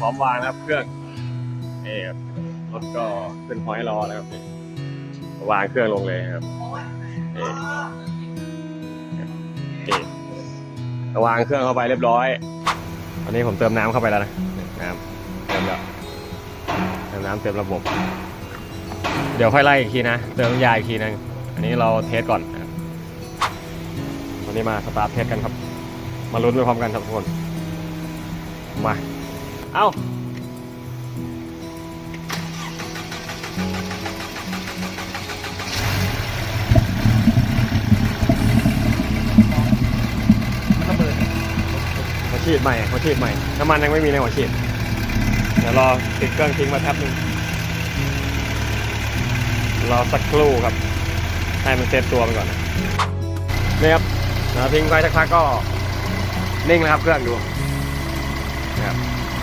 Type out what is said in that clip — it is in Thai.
พร้อมวางนะครับเครื่องเออรถก็ขึ้นพอยต์รอแล้วครับนี่วางเครื่องลงเลยครับเออเอวางเครื่องเข้าไปเรียบร้อยตอนนี้ผมเติมน้ำเข้าไปแล้วนะน้ำเติมแล้วเติมน้ำเต็มระบบ เดี๋ยวค่อยไล่อีกทีนะ เติมยาอีกทีนึงอันนี้เราเทสก่อนนะครับวันนี้มาสตาร์ทเทสกันครับ มาลุ้นไปพร้อมกันครับทุกคนมา เอา มันระเบิดหัวฉีดใหม่หัวฉีดใหม่ น้ำมันยังไม่มีในหัวฉีด เดี๋ยวรอติดเครื่องทิ้งมาแป๊บนึง รอสักครู่ครับ ให้มันเซตตัวไปก่อนนะนี่ครับทิ้งไว้สักพักก็นิ่งแล้วครับเครื่องดู